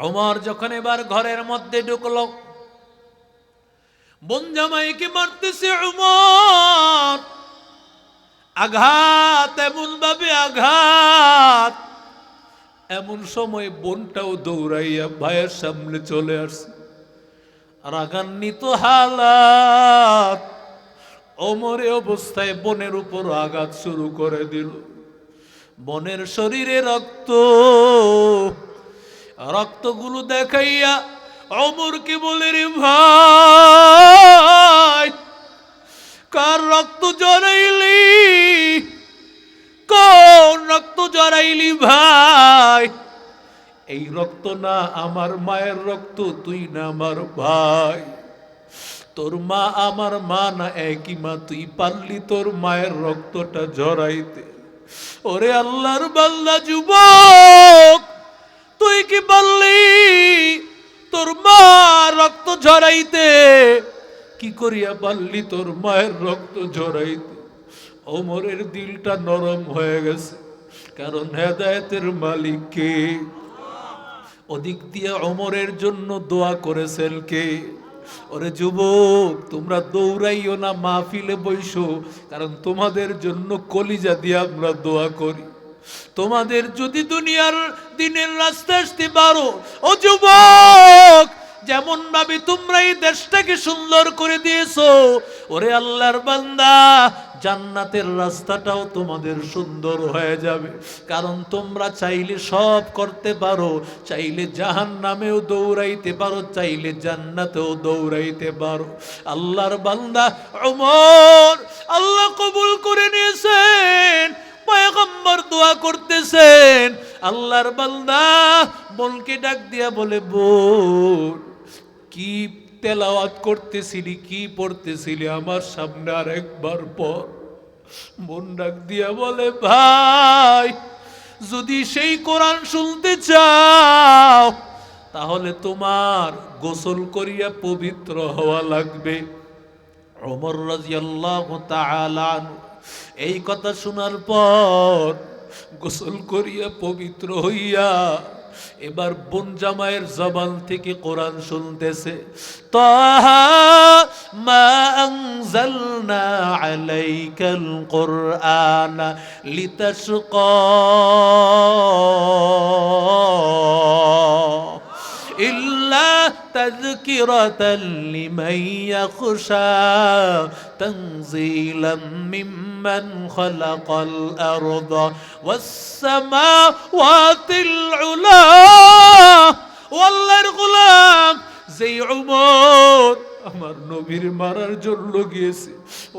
ওমর যখন এবার ঘরের মধ্যে ঢুকলো, বোন জামাইকে মারতেছে উমর আঘাত এমন ভাবে আঘাত। এমন সময় বোনটাও দৌড়াইয়া ভাইয়ের সামনে চলে আসছে। রাগান্বিত হালাত। অমরে অবস্থায় বনের উপর আঘাত শুরু করে দিল। বনের শরীরে রক্ত। রক্তগুলো দেখাইয়া অমরকে বলে, রে ভাই, কার রক্ত জড়াইলি? কোন রক্ত জড়াইলি ভাই? এই রক্ত না আমার মায়ের রক্ত, তুই না আমার ভাই। তোর মা আমার মা না একই মা, তুই পারলি তোর মায়ের রক্তটা জড়াইতে। ওরে আল্লাহর বাল্লা যুবক তুই কি পারলি তোর মা রক্ত ঝরাইতে। কি করিয়া পারলি তোর মায়ের রক্ত ঝরাইতে? অমরের দিলটা নরম হয়ে গেছে। কারণ হেদায়তের মালিক কে? ওদিক দিয়ে অমরের জন্য দোয়া করেছেন কে? ওরে যুবক, তোমরা দৌড়াইও না, মাহফিলে বইসো। কারণ তোমাদের জন্য কলিজা দিয়ে আমরা দোয়া করি। তোমাদের যদি দুনিয়ার দিনের রাস্তা আসতে পারো, ও যুবক যেমন ভাবে তোমরা এই দেশটাকে সুন্দর করে দিয়েছ, ওরে আল্লাহর বান্দা, জান্নাতের রাস্তাটাও তোমাদের সুন্দর হয়ে যাবে। কারণ তোমরা চাইলে সব করতে পারো, চাইলে জাহান নামেও দৌড়াইতে পারো, চাইলে জান্নাতেও দৌড়াইতে পারো। আল্লাহর বান্দা অমর আল্লাহ কবুল করে নিয়েছেন। পয়গম্বর দোয়া করতেছেন। আল্লাহর বান্দা বোনকে ডাক দিয়া বলে, বোন, কি তেলাওয়াত করতেছিলি, কি পড়তেছিলি আমার সামনে আর একবার পর বোন ডাক দিয়া বলে, ভাই, যদি সেই কোরআন শুনতে চাও, তাহলে তোমার গোসল করিয়া পবিত্র হওয়া লাগবে। ওমর রাজিয়াল্লাহু তাআলা আনহু এই কথা শোনার পর গোসল করিয়া পবিত্র হইয়া এবার বোন জামাইয়ের জবান থেকে কোরআন শুনতেছে। তাহা تذكرة لمن يخشى تنزيلا ممن خلق الأرض والسماوات العلا والله الغلام زي عمود. আমার নবীর মারার জন্য গিয়েছে।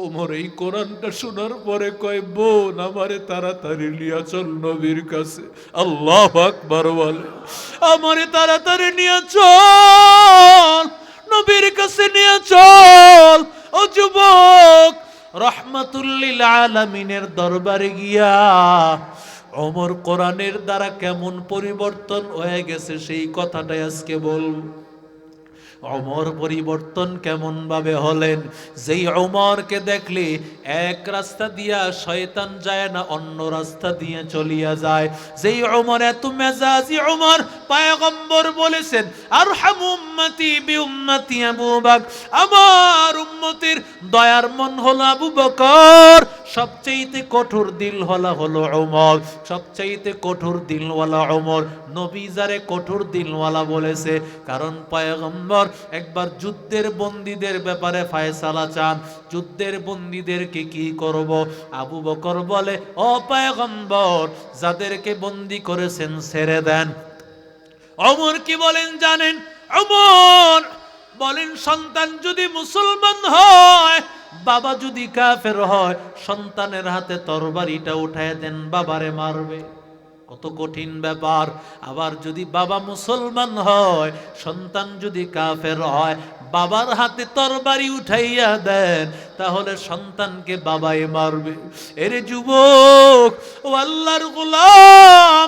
ওমর এই কোরআনটা শোনার পরে কয়, বোন আমারে তাড়াতাড়ি লিয়া চল নবীর কাছে। আল্লাহ আকবার বলে, আমারে তাড়াতাড়ি নিয়ে চল, নবীর কাছে নিয়ে চল। ও যুবক রহমাতুল্লিল আলামিনের দরবারে গিয়া, অমর কোরআনের দ্বারা কেমন পরিবর্তন হয়ে গেছে সেই কথাটাই আজকে বলব। অমর পরিবর্তন কেমন ভাবে হলেন? যেই অমরকে দেখলে এক রাস্তা দিয়া শয়তান যায় না, অন্য রাস্তা দিয়ে চলিয়া যায়। যেই অমর এত মেজাজি অমর পায়গম্বর বলেছেন আর উম্মতি বি উম্মতি আবু বাক আমার উম্মতির দয়ার মন হলো আবু বকর। সবচেয়েতে কঠোর দিল হলা হলো অমর সবচেয়েতে কঠোর দিলওয়ালা অমর নবী যারে কঠোর দিলওয়ালা বলেছে, কারণ পয়গম্বর একবার যুদ্ধের বন্দীদের ব্যাপারে ফায়সালা চান। যুদ্ধের বন্দীদেরকে কি করব? আবু বকর বলে, ও পয়গম্বর, যাদেরকে বন্দি করেছেন ছেড়ে দেন। অমর কি বলেন জানেন? অমর বলেন, সন্তান যদি মুসলমান হয়, বাবা যদি কাফের হয়, সন্তানের হাতে তরবারিটা উঠায় দেন, বাবারে মারবে। কত কঠিন ব্যাপার। আবার যদি বাবা মুসলমান হয়, সন্তান যদি কাফের হয়, বাবার হাতে তরবারি উঠাইয়া দেন, তাহলে সন্তানকে বাবাই মারবে। এরে যুবক, ও আল্লাহর গোলাম,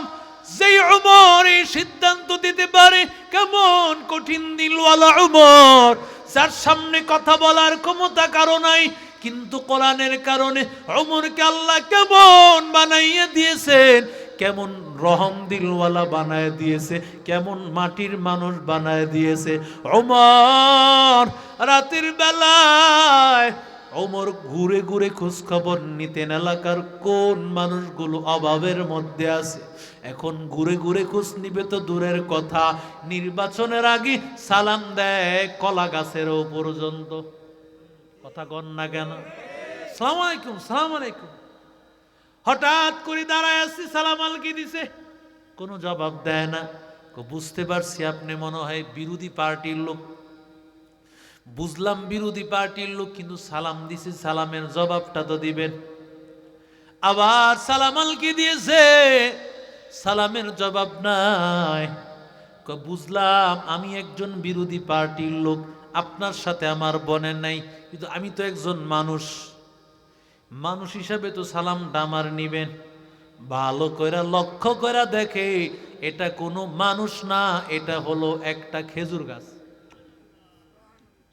যেই উমর এই সিদ্ধান্ত দিতে পারে, কেমন কঠিন দিলওয়ালা উমর। যার সামনে কথা বলার ক্ষমতা কারও নাই, কিন্তু কোরআনের কারণে অমরকে আল্লাহ কেমন বানাইয়া দিয়েছেন। কেমন রহম দিলওয়ালা বানায় দিয়েছে, কেমন মাটির মানুষ বানায় দিয়েছে। ওমর রাতের বেলায় ওমর ঘুরে ঘুরে খোঁজ খবর নিতেন এলাকার কোন মানুষগুলো অভাবের মধ্যে আছে। এখন ঘুরে ঘুরে খোঁজ নিবে তো দূরের কথা, নির্বাচনের আগে সালাম দেয় কলা গাছেরও পর্যন্ত। কথা কন না কেন? সালাম আলাইকুম সালাম আলাইকুম। হঠাৎ করে দাঁড়ায় আসছি সালাম আলকি দিছে। কোনো জবাব দেয় না। বুঝতে পারছি আপনি মনে হয় বিরোধী পার্টির লোক। বুঝলাম বিরোধী পার্টির লোক, কিন্তু সালাম দিছে, সালামের জবাবটা তো দিবেন। আবার সালাম আলকি দিয়েছে, সালামের জবাব নাই। বুঝলাম, আমি একজন বিরোধী পার্টির লোক, আপনার সাথে আমার বনের নাই, কিন্তু আমি তো একজন মানুষ। মানুষ হিসাবে তো সালাম ডামার নিবেন। ভালো কইরা, লক্ষ্য কইরা দেখে এটা কোনো মানুষ না, এটা হলো একটা খেজুর গাছ।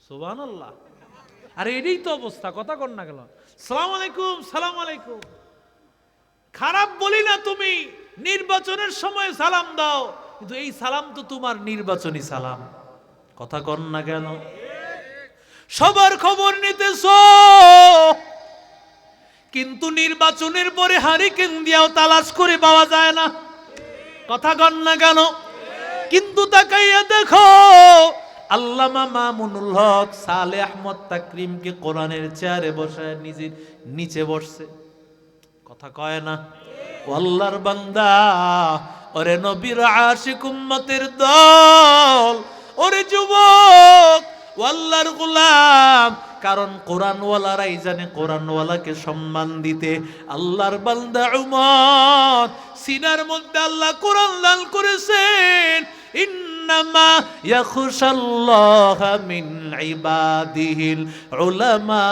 সুবহানাল্লাহ। আরে এটাই তো অবস্থা, কথা কর না গেল সালাম আলাইকুম সালাম আলাইকুম। খারাপ বলি না তুমি, নির্বাচনের সময় সালাম দাও, কিন্তু এই সালাম তো তোমার নির্বাচনী সালাম। কথা কর না কেন। সবার খবর নিতেছ। কিন্তু নির্বাচনের পরে হারিকেন দিয়াও তালাশ করে পাওয়া যায় না। কথা কন না কেন? কিন্তু তাকাইয়া দেখো, আল্লামা মামুনুল হক সালে আহমদ তাকরিমকে কোরআনের চেয়ারে বসায় নিজে নিচে বসছে। কথা কয় না? আল্লাহর বান্দা, ওরে নবীর আশিক উম্মতের দল, ওরে যুবক ও আল্লাহর গোলাম। কারণ কোরআনওয়ালারাই জানে কোরআনওয়ালাকে সম্মান দিতে আল্লাহর বান্দা উমর। সিনার মধ্যে আল্লাহ কোরআন লাল করেছেন, ইন্নামা ইয়াখশাল্লাহ মিন ইবাদিহিল উলামা।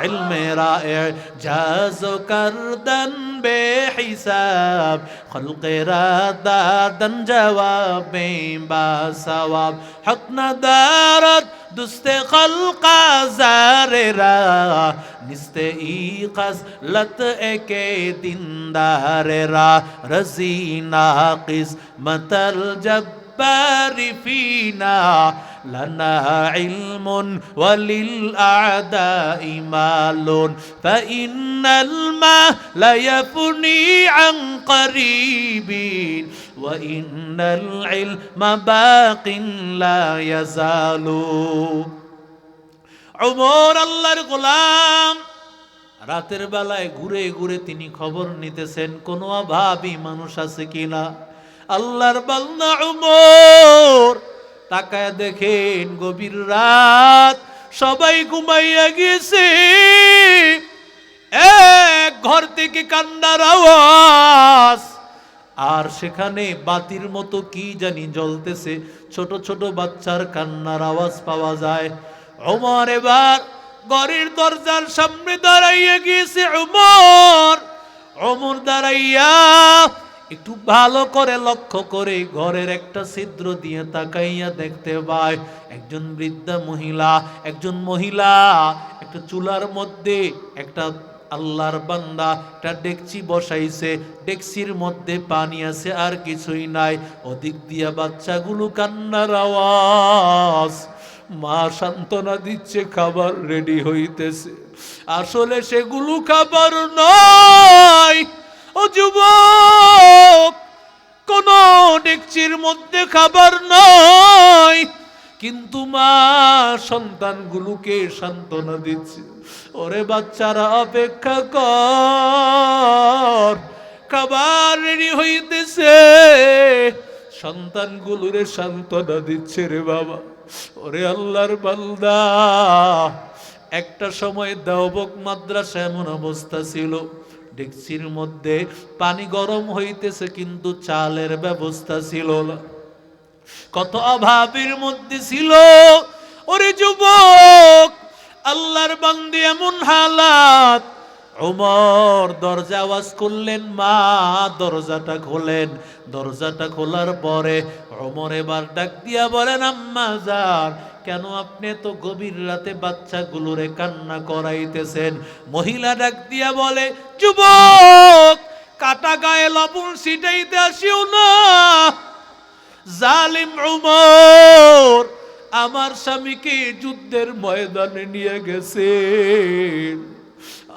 علم رائع جاز کردن بے حساب خلق را دادن جواب با ثواب حق ندارد دوست خلق زار را نست ای قسلت ایک دیندار را رزی ناقص متل جب الجبار فينا لنا علم وللأعداء مال فإن المال لا يفني عن قريب وإن العلم باق لا يزال عمر الله الغلام রাতের বেলায় ঘুরে ঘুরে তিনি খবর নিতেছেন কোনো অভাবী মানুষ আছে কিনা আল্লাহর বান্দা উমর তাকায় দেখেন গভীর রাত। সবাই ঘুমাইয়া গেছে। এক ঘর থেকে কান্নার আওয়াজ। আর সেখানে বাতির মতো কি জানি জ্বলতেছে। ছোট ছোট বাচ্চার কান্নার আওয়াজ পাওয়া যায়। ওমর এবার ঘরের দরজার সামনে দাঁড়াইয়া গিয়েছে। ওমর ওমর দাঁড়াইয়া একটু ভালো করে লক্ষ্য করে ঘরের একটা ছিদ্র দিয়ে তাকাইয়া দেখতে পায়, একজন বৃদ্ধা মহিলা, একজন মহিলা, একটা চুলার মধ্যে, একটা আল্লাহর বান্দা, একটা ডেকচি বসাইছে, ডেকচির মধ্যে পানি আছে আর কিছুই নাই। ওদিক দিয়া বাচ্চাগুলো কান্নার আওয়াজ, মা সান্ত্বনা দিচ্ছে, খাবার রেডি হইতেছে। আসলে সেগুলো খাবার নয়। ও যুবক, কোন ডেকচির মধ্যে খাবার নয় কিন্তু মা সন্তানগুলোকে সান্ত্বনা দিচ্ছে। ওরে বাচ্চারা, অপেক্ষা কর, খাবার রেডি হইতেছে। সন্তানগুলোরে সান্ত্বনা দিচ্ছে রে বাবা। ওরে আল্লাহর বান্দা, একটা সময় দেওবক মাদ্রাসা এমন অবস্থা ছিল। ডেকচির মধ্যে পানি গরম হইতেছে, কিন্তু চালের ব্যবস্থা ছিল না। কত অভাবের মধ্যে ছিল। ওরে যুবক, আল্লাহর বান্দি এমন হালাত। ওমর, দরজা আওয়াজ করলেন, মা, দরজাটা খোলেন। দরজাটা খোলার পরে ওমর এবার ডাক দিয়া বলেন, আম্মা যান। কেন আপনি তো গভীর রাতে বাচ্চাগুলোরে কান্না করাইতেছেন? মহিলা ডাক দিয়া বলে, যুবক, কাটা গায়ে লবণ সিটাইতে আসিও না। জালিম উমর, আমার স্বামীকে যুদ্ধের ময়দানে নিয়ে গেছেন।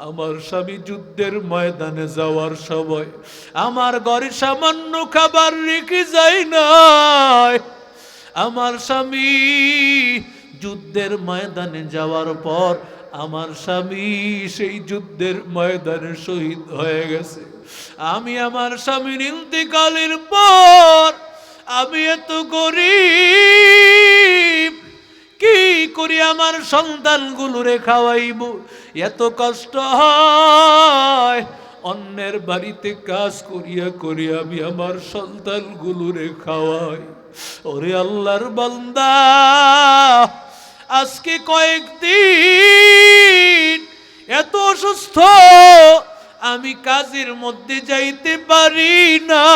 আমার স্বামী যুদ্ধের ময়দানে যাওয়ার সময় আমার ঘরে সামান্য খাবার রেখে যায় নাই আমার স্বামী যুদ্ধের ময়দানে যাওয়ার পর আমার স্বামী সেই যুদ্ধের ময়দানে শহীদ হয়ে গেছে। আমি আমার স্বামীর ইন্তেকালের পর আমি এত গরিব, কি করি আমার সন্তানগুলোরে খাওয়াইব? এত কষ্ট হয়, অন্যের বাড়িতে কাজ করিয়া করিয়া আমি আমার সন্তানগুলোরে খাওয়াই। ওরে আল্লাহর বান্দা, আজকে কয়েকদিন এত অসুস্থ, আমি কাজের মধ্যে যাইতে পারি না।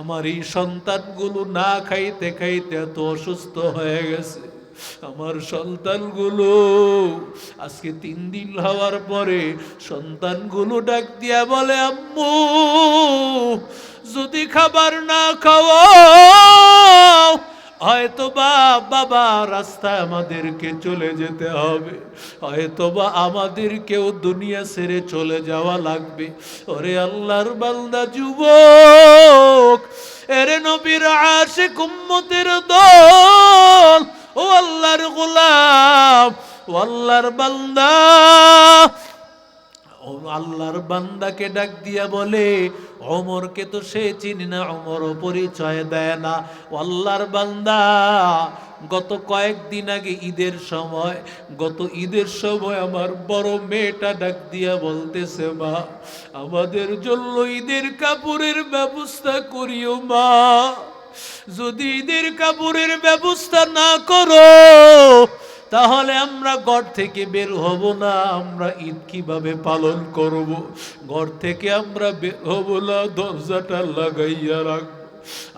আমার এই সন্তানগুলো না খাইতে খাইতে এত অসুস্থ হয়ে গেছে। আমার সন্তানগুলো। আজকে তিন দিন হওয়ার পরে সন্তানগুলো ডাক দিয়া বলে, আম্মু, যদি খাবার না খাওয়াও হয়তো বা বাবা রাস্তায় আমাদেরকে চলে যেতে হবে। হয়তো বা আমাদেরকেও দুনিয়া ছেড়ে চলে যাওয়া লাগবে। ওরে আল্লাহর বান্দা, যুবক, এরে নবীর আশে কুম্মতের দল ও আল্লাহর গোলাম, ও আল্লাহর বান্দা। আল্লাহর বান্দাকে ডাক দিয়া বলে অমরকে তো সে চিনি না অমর পরিচয় দেয় না। ও আল্লাহর বান্দা, গত কয়েকদিন আগে ঈদের সময়, গত ঈদের সময় আমার বড় মেয়েটা ডাক দিয়া বলতেছে, মা, আমাদের জন্য ঈদের কাপড়ের ব্যবস্থা করিও, মা। যদি ঈদের কাপড়ের ব্যবস্থা না করো, তাহলে আমরা ঘর থেকে বের হব না। আমরা ঈদ কীভাবে পালন করব? ঘর থেকে আমরা বের হব না, দরজাটা লাগাইয়া রাখব।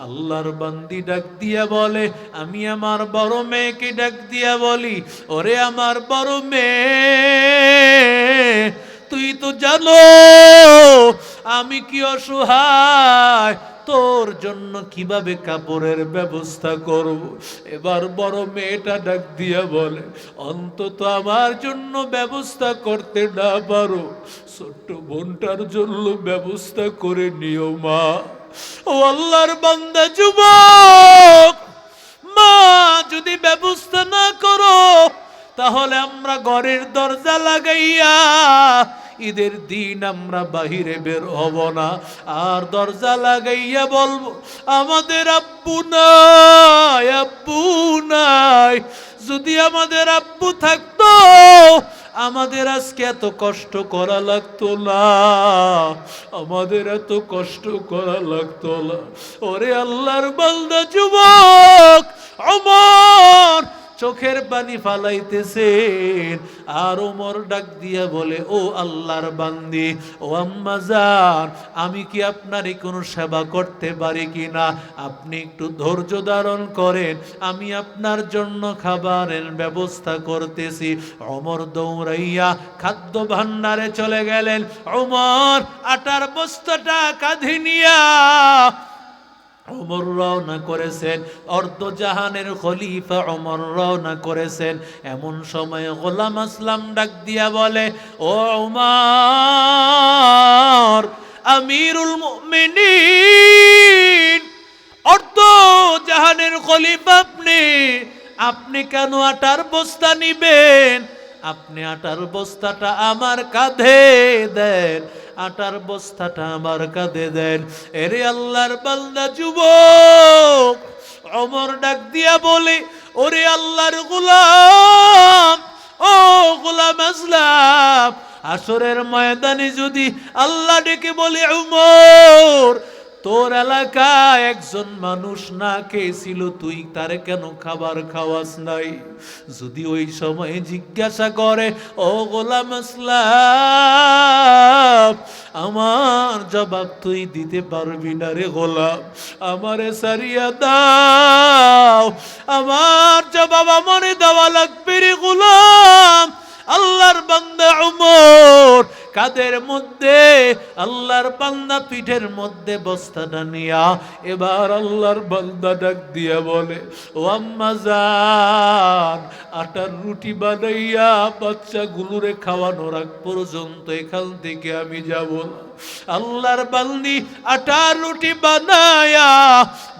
আল্লাহর বান্দি ডাক দিয়া বলে, আমি আমার বড় মেয়েকে ডাক দিয়া বলি, ওরে আমার বড় মেয়ে, তুই তো জানো আমি কি অসহায়? তোর জন্য কীভাবে কাপড়ের ব্যবস্থা করব? এবার বড় মেয়েটা ডাক দিয়া বলে, অন্তত আমার জন্য ব্যবস্থা করতে না পারো। ছোট্ট বোনটার জন্য ব্যবস্থা করে নিও মা। ও আল্লাহর বান্দা, যুবক! মা, যদি ব্যবস্থা না করো তাহলে আমরা ঘরের দরজা লাগাইয়া ঈদের দিন আমরা বাহিরে বের হব না। আর দরজা লাগাইয়া বলব, আমাদের আব্বু নাই আব্বু নাই। যদি আমাদের আব্বু থাকতো, আমাদের আজকে এত কষ্ট করা লাগতো না। আমাদের এত কষ্ট করা লাগতো না। ওরে আল্লাহর বালদা যুবক অমর চোখের পানি ফালাইতেছেন। আর ওমর ডাক দিয়া বলে, ও আল্লাহর বান্দি, ও আম্মা যান আমি কি আপনারই কোনো সেবা করতে পারি কি না? আপনি একটু ধৈর্য ধারণ করেন, আমি আপনার জন্য খাবারের ব্যবস্থা করতেছি। অমর দৌড়াইয়া খাদ্য ভান্ডারে চলে গেলেন। অমর আটার বস্তাটা কাঁধে নিয়া অমর রওনা করেছেন, অর্ধ জাহানের খলিফা অমর রওনা করেছেন। এমন সময় গোলাম আসলাম ডাক দিয়া বলে, ও উমার, আমিরুল মুমিনিন, অর্ধ জাহানের খলিফা আপনি আপনি কেন আটার বস্তা নিবেন? আপনি আটার বস্তাটা আমার কাঁধে দেন, আটার বস্তাটা আমার কাঁধে দেন। এরে আল্লাহর বান্দা, যুবক, অমর ডাক দিয়া বলে, ওরে আল্লাহর গোলাম, ও গোলাম আসলাম। আসরের ময়দানে যদি আল্লাহ ডেকে বলে, উমর তোর এলাকায় একজন মানুষ না খেয়েছিল, তুই তারে কেন খাবার খাওয়াস নাই? যদি ওই সময় জিজ্ঞাসা করে, ও গোলাম আমার জবাব তুই দিতে পারবি না রে গোলাম। আমারে সারিয়া দাও, আমার জবাব আমারে দেওয়া লাগবে রে গোলাম। আল্লাহর বান্দা উমর কাদের মধ্যে? আল্লাহর বান্দা পিঠের মধ্যে বস্তাটা নিয়া এবার আল্লাহর বান্দা ডাক দিয়া বলে, ও আম্মা জান আটার রুটি বানাইয়া বাচ্চাগুলোরে খাওয়ানোর আগ পর্যন্ত এখান থেকে আমি যাব না। আল্লাহর বান্দি আটার রুটি বানায়া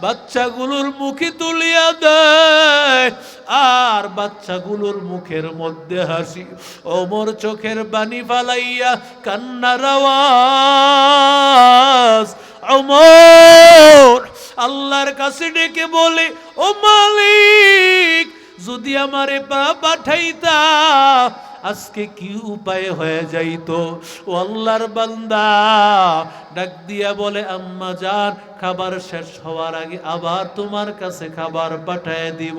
বাচ্চাগুলোর মুখে তুলিয়া দেয়। আর বাচ্চাগুলোর মুখের মধ্যে হাসি ওমর চোখের বাণী ফালাইয়া কান্নার আওয়াজ। ওমর আল্লাহর কাছে ডেকে বলে, ও মালিক, যদি আমারে পা পাঠাইতা আজকে কি উপায় হয়ে যাইতো ও আল্লাহর বান্দা, ডাক দিয়া বলে, আম্মা যান খাবার শেষ হওয়ার আগে আবার তোমার কাছে খাবার পাঠায় দিব।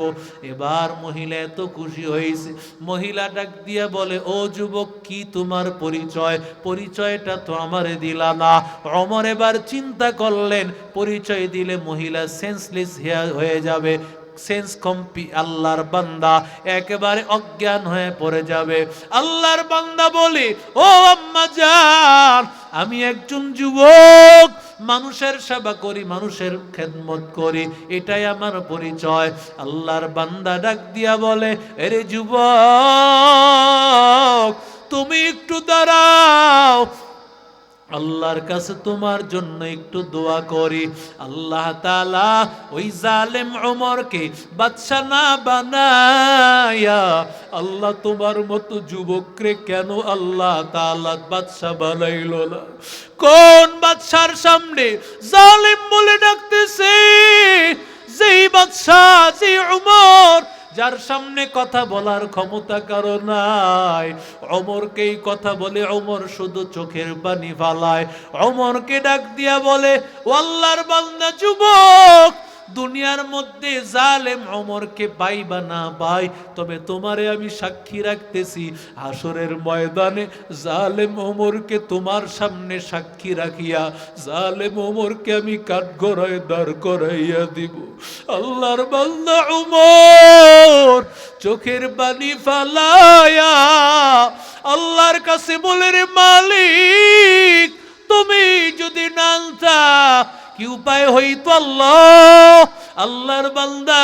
এবার মহিলা এত খুশি হয়েছে। মহিলা ডাক দিয়া বলে, ও যুবক, কি তোমার পরিচয়? পরিচয়টা তো আমারে দিলা না। অমর এবার চিন্তা করলেন, পরিচয় দিলে মহিলা সেন্সলেস হয়ে যাবে। সেন্স কম্পি আল্লাহর বান্দা একেবারে অজ্ঞান হয়ে পড়ে যাবে। আল্লাহর বান্দা বলি, ও আম্মা জান, আমি একজন যুবক, মানুষের সেবা করি, মানুষের খেদমত করি, এটাই আমার পরিচয়। আল্লাহর বান্দা ডাক দিয়া বলে, এরে যুবক, তুমি একটু দাঁড়াও আল্লাহর কাছে তোমার জন্য একটু দোয়া করি। আল্লাহ তালা ওই জালেম ওমরকে বাচ্চা না বানায়া আল্লাহ তোমার মতো যুবকরে কেন আল্লাহ তালা বাচ্চা বানাইল না? কোন বাচ্চার সামনে জালেম বলে ডাকতেছে? যেই বাচ্চা যে উমর যার সামনে কথা বলার ক্ষমতা কারও নাই। অমরকেই কথা বলে অমর শুধু চোখের পানি ফালায়। অমরকে ডাক দিয়া বলে ওয়াল্লার বান্দা, যুবক দুনিয়ার মধ্যে জালেম অমরকে পাই বা না পাই তবে তোমারে আমি সাক্ষী রাখতেছি হাসরের ময়দানে জালেম অমরকে তোমার সামনে সাক্ষী রাখিয়া, জালেম অমরকে আমি কাঠগড়ায় দাঁড় করাইয়া দিব। আল্লাহর বান্দা উমর চোখের পানি ফালায়া আল্লাহর কাছে বলে রে মালিক, তুমি যদি নালতা কি উপায় হইতো আল্লাহ? আল্লাহর বান্দা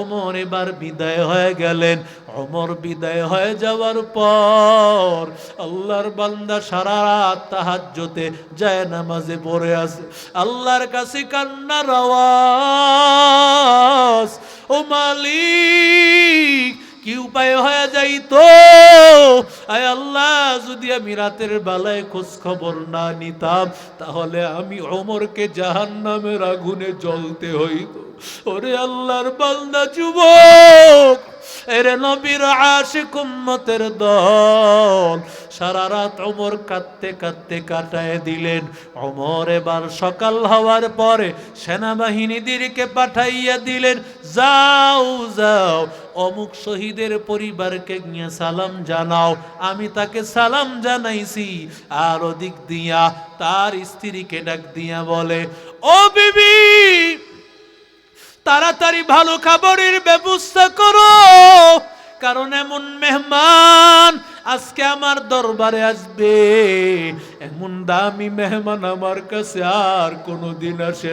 অমর এবার বিদায় হয়ে গেলেন। অমর বিদায় হয়ে যাওয়ার পর আল্লাহর বান্দা সারা রাত তাহাজ্জতে যায় নামাজে পড়ে আছে। আল্লাহর কাছে কান্নার আওয়াজ, ও মালিক কি উপায় হয়ে যাইতো? আয় আল্লাহ, যদি আমি রাতের বেলায় খোঁজ খবর না নিতাম, তাহলে আমি অমরকে জাহান নামের আগুনে জ্বলতে হইত। ওরে আল্লাহর বান্দা, যুবক, এরে নবীর আশিক উম্মতের দল। সারা রাত অমর কাঁদতে কাঁদতে কাটায় দিলেন। অমর এবার সকাল হওয়ার পরে সেনাবাহিনীদেরকে পাঠাইয়া দিলেন, যাও যাও অমুক শহীদের পরিবারকে নিয়ে সালাম জানাও। আমি তাকে সালাম জানাইছি। আর ওদিক দিয়া তার স্ত্রীকে ডাক দিয়া বলে, ও বিবি, তাড়াতাড়ি ভালো খাবারের ব্যবস্থা করো। কারণ এমন মেহমান আজকে আমার দরবারে আসবে। এমন দামি মেহমান আমার কাছে আর কোনোদিন আসে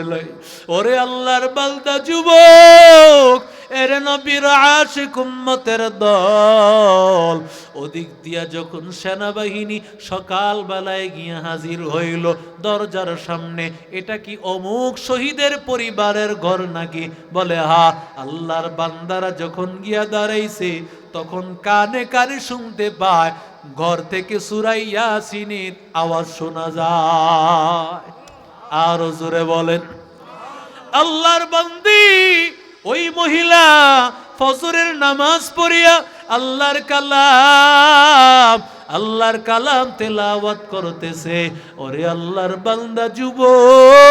ওরে আল্লাহর বালদা যুবক এরে নবীর আশিক উম্মতের দল। ওদিক দিয়া যখন সেনাবাহিনী সকাল বেলায় গিয়ে হাজির হইল, দরজার সামনে, এটা কি অমুক শহীদের পরিবারের ঘর নাকি? বলে, হা, আল্লাহর বান্দারা যখন গিয়া দাঁড়াইছে, তখন কানে কানে শুনতে পায়, ঘর থেকে সুরাই ইয়াসিনের আওয়াজ শোনা যায়। আরও জোরে বলেন, আল্লাহর বান্দি ওই মহিলা ফজরের নামাজ পড়িয়া আল্লাহর কালাম আল্লাহর কালাম তেলাওয়াত করতেছে। ওরে আল্লাহর বান্দা যুবক,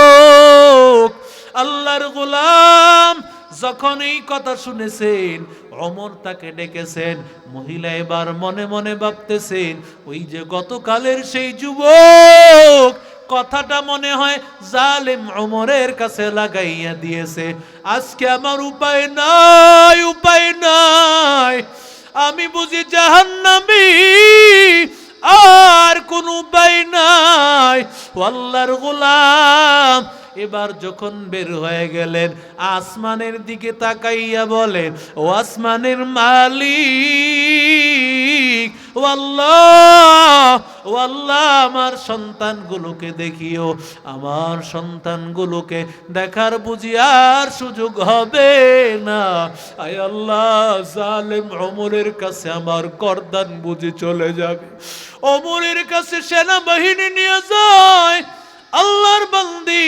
আল্লাহর গোলাম, যখন এই কথা শুনেছেন, অমর তাকে ডেকেছেন, মহিলা এবার মনে মনে ভাবতেছেন, ওই যে গতকালের সেই যুবক কথাটা মনে হয় জালেম অমরের কাছে লাগাইয়া দিয়েছে। আজকে আমার উপায় নাই উপায় নাই। আমি বুঝি জাহান্নামী, আর কোন উপায় নাই। ও আল্লাহর গোলাম, এবার যখন বের হয়ে গেলেন, আসমানের দিকে তাকাইয়া বলেন, ও আসমানের মালিক ও আমার সন্তানগুলোকে দেখিও। আমার সন্তানগুলোকে দেখার সুযোগ হবে না। আয় আল্লাহ, জালেম অমরের কাছে আমার করদান বুঝি চলে যাবে। অমরের কাছে সেনাবাহিনী নিয়ে যায়। আল্লাহর বান্দি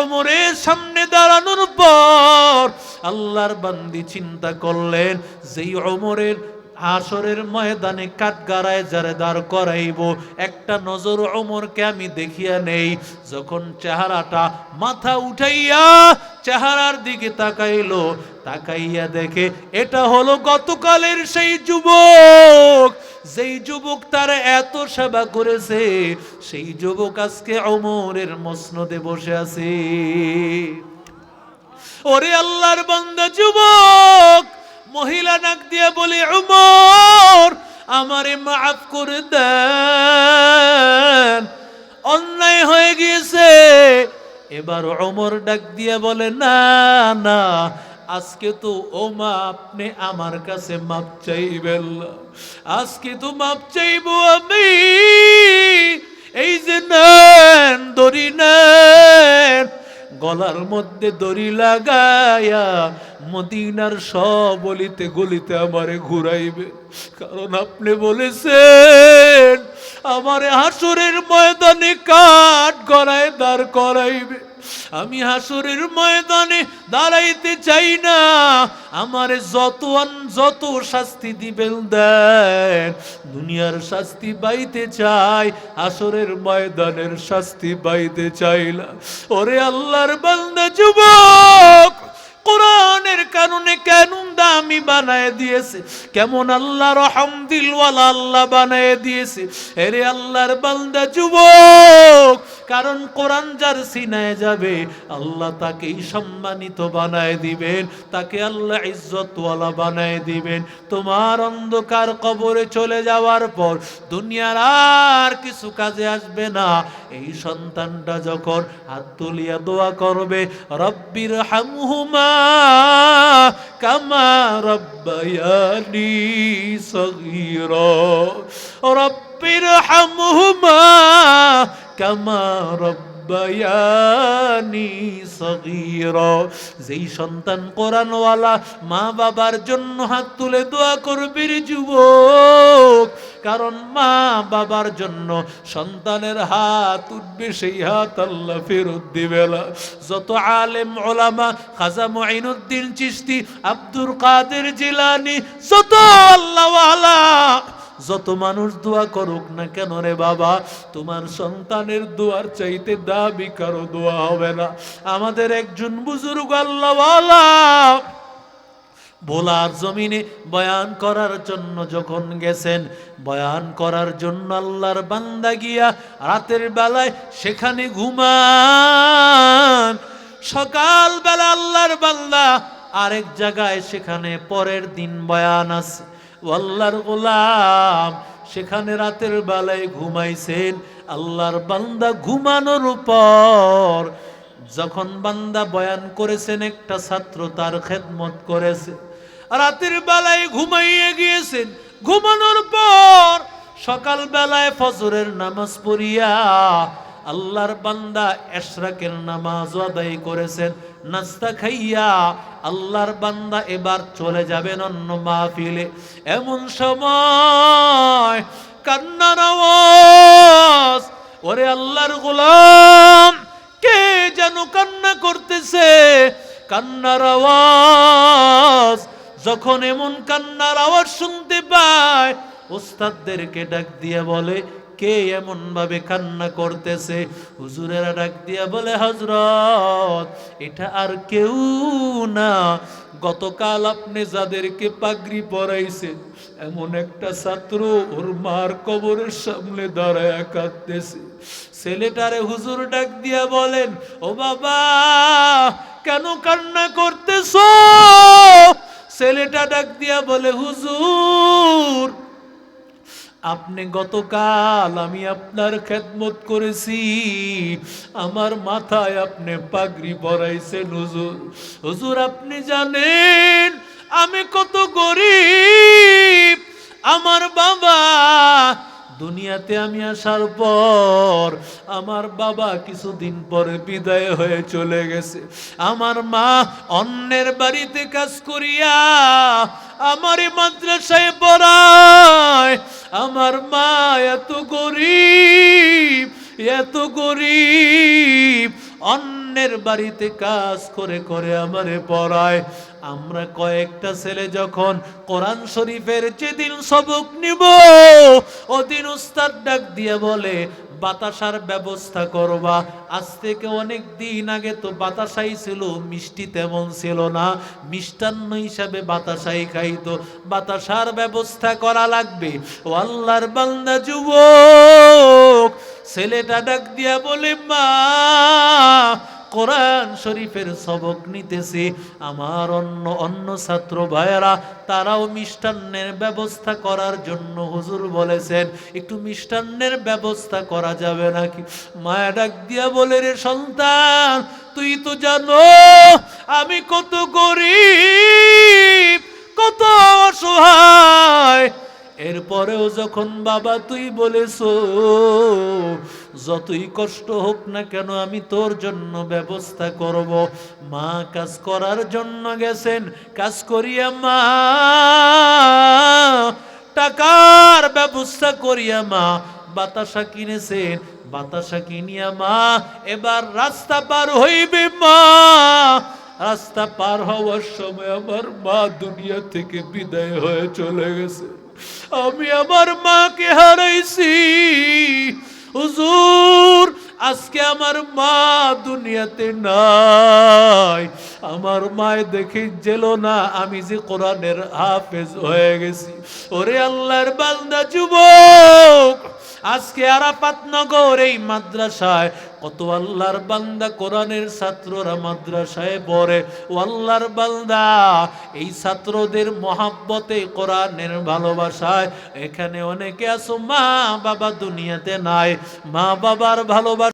অমরের সামনে দাঁড়ানোর পর আল্লাহর বান্দি চিন্তা করলেন, যেই অমরের আসরের ময়দানে কাঠগাড়ায় যারে দাঁড় করাইব। একটা নজর অমরকে আমি দেখিয়া নেই। যখন চেহারাটা মাথা উঠাইয়া চেহারার দিকে তাকাইলো, তাকাইয়া দেখে এটা হলো গতকালের সেই যুবক। যেই যুবক তার এত সেবা করেছে, সেই যুবক আজকে অমরের মসনদে বসে আছে। ওরে আল্লাহর বান্দা যুবক! মহিলা নাক দিয়ে বলে, উমর, আমারে মাফ করে দেন। অন্যায় হয়ে গিয়েছে। এবার অমর ডাক দিয়ে বলে, না না, আজকে তো ও মা আপনি আমার কাছে মাপ চাইবেন আজকে তো মাপ চাইব আমি। এই যে নেন, দড়ি নেন গলার মধ্যে দড়ি লাগায়া মদিনার সব গলিতে গলিতে আমারে ঘুরাইবে। কারণ আপনি বলেছেন আমারে হাসুরের ময়দানে কাঠ গড়ায় দাঁড় করাইবে। আমি হাসুরের ময়দানে দাঁড়াইতে চাই না। আমারে যত যত শাস্তি দিবেন দেন। দুনিয়ার শাস্তি পাইতে চাই আসরের ময়দানের শাস্তি পাইতে চাই না। ওরে আল্লাহর বান্দা, যুবক! কোরআনের কারণে কেন দামি বানায় দিয়েছে? কেমন আল্লাহ রহম দিলওয়ালা আল্লাহ বানায় দিয়েছে? এরে আল্লাহর বান্দা যুবক কারণ কোরআন যার সিনায় যাবে, আল্লাহ তাকেই সম্মানিত বানায় দিবেন। তাকে আল্লাহ ইজ্জতওয়ালা বানায় দিবেন। তোমার অন্ধকার কবরে চলে যাওয়ার পর দুনিয়ার আর কিছু কাজে আসবে না। এই সন্তানটা যখন হাত তুলিয়া দোয়া করবে, রব্বির হামহুমা কামা রব্বায়ানি সগীরা রব্বির হামহুমা কামা রব্বায়ানি সগীরা যেই সন্তান কোরআনওয়ালা মা বাবার জন্য হাত তুলে দোয়া করবে যুবক, কারণ মা বাবার জন্য সন্তানের হাত উঠবে, সেই হাত আল্লাহ ফেরত দিবে যত আলেম, ওলামা, খাজা মঈনুদ্দিন চিশতি, আব্দুল কাদের জিলানি, যত আল্লাহওয়ালা যত মানুষ দোয়া করুক না কেন রে বাবা, তোমার সন্তানের দোয়ার চাইতে দাবি কারও দোয়া হবে না। আমাদের একজন বুজুর্গ আল্লাহওয়ালা ভোলার জমিনে বয়ান করার জন্য যখন গেছেন, বয়ান করার জন্য আল্লাহর বান্দা গিয়া রাতের বেলায় সেখানে ঘুমান। সকাল বেলা আল্লাহর বান্দা আরেক জায়গায়, সেখানে পরের দিন বয়ান আছে। ও আল্লাহর গোলাম, সেখানে রাতের বেলায় ঘুমাইছেন। আল্লাহর বান্দা ঘুমানোর উপর যখন বান্দা বয়ান করেছেন, একটা ছাত্র তার খেদমত করেছে। রাতের বেলায় ঘুমাইয়ে গিয়েছেন। ঘুমানোর পর সকাল বেলায় ফজরের নামাজ পড়িয়া আল্লাহর বান্দা এশরাকের নামাজ আদায় করেছেন। নাস্তা খাইয়া আল্লাহর বান্দা এবার চলে যাবেন অন্য মাহফিলে। এমন সময় কান্নার আওয়াজ, ওরে আল্লাহর গোলাম, কে যেন কান্না করতেছে? কান্নার আওয়াজ, যখন এমন কান্নার আওয়াজ শুনতে পায়, ওস্তাদদেরকে ডাক দিয়ে বলে কে এমন ভাবে কান্না করতেছে। হুজুরেরা ডাক দিয়া বলে হজরত এটা আর কেউ না। গতকাল আপনি যাদেরকে পাগড়ি পরাইছেন, এমন একটা ছাত্র ওর মার কবরের সামনে দাঁড়ায় কাঁদতেছে। ছেলেটারে হুজুর ডাক দিয়া বলেন, ও বাবা, কেন কান্না করতেছ? ছেলেটা ডাক দিয়া বলে, হুজুর আপনি গতকাল আমি আপনার খেদমত করেছি। আমার মাথায় আপনি পাগড়ি পরাইছেন, হুজুর। হুজুর, আপনি জানেন, আমি কত গরিব। আমার বাবা দুনিয়াতে আমি আসার পর আমার বাবা কিছুদিন পরে বিদায় হয়ে চলে গেছে। আমার মা অন্যের বাড়িতে কাজ করিয়া আমার মাদ্রাসায় পড়ায়। আমার মা এত গরিব এত গরিব, অন্যের বাড়িতে কাজ করে করে আমারে পড়ায়। আমরা কয়েকটা ছেলে যখন কোরআন শরীফের যেদিন সবক নিব, ওদিন উস্তাদ ডাক দিয়ে বলে, বাতাসার ব্যবস্থা করবা। আজ থেকে অনেক দিন আগে তো বাতাসাই ছিল, মিষ্টি তেমন ছিল না। মিষ্টান্ন হিসাবে বাতাসাই খাইতো। বাতাসার ব্যবস্থা করা লাগবে। ও আল্লাহর বান্দা যুবক, ছেলেটা ডাক দিয়া বলে, মা কোরআন শরীফের সবক নিতেছি। আমার অন্য অন্য ছাত্র ভাইয়েরা, তারাও মিষ্টান্নের ব্যবস্থা করার জন্য হুজুর বলেছেন, একটু মিষ্টান্নের ব্যবস্থা করা যাবে নাকি? মায়া ডাক দিয়া বলে, রে সন্তান, তুই তো জানো, আমি কত গরিব, কত অসহায়। এরপরেও যখন বাবা তুই বলেছ যতই কষ্ট হোক না কেন আমি তোর জন্য ব্যবস্থা করব। মা কাজ করার জন্য গেছেন, কাজ করিয়া মা, টাকার ব্যবস্থা করিয়া মা, বাতাসা কিনেছেন, বাতাসা কিনিয়া মা, এবার রাস্তা পার হইবে মা। রাস্তা পার হওয়ার সময় আমার মা দুনিয়া থেকে বিদায় হয়ে চলে গেছে। আমি আমার মাকে হারাইছি। হুজুর, আজকে আমার মা দুনিয়াতে নাই। আমার মায় দেখে জেল না, আমি যে কোরআনের হাফেজ হয়ে গেছি। ওরে আল্লাহর বান্দা, যুবক! আজকে আরাপাত নগর এই মাদ্রাসায়, কত আল্লাহর বান্দা কোরআনের ছাত্ররা মাদ্রাসায় পড়ে। ও আল্লাহর বান্দা, এই ছাত্রদের মহাব্বতে, কোরআনের ভালোবাসায়। এখানে অনেকে আছো মা বাবা দুনিয়াতে নাই। মা বাবার ভালোবাসা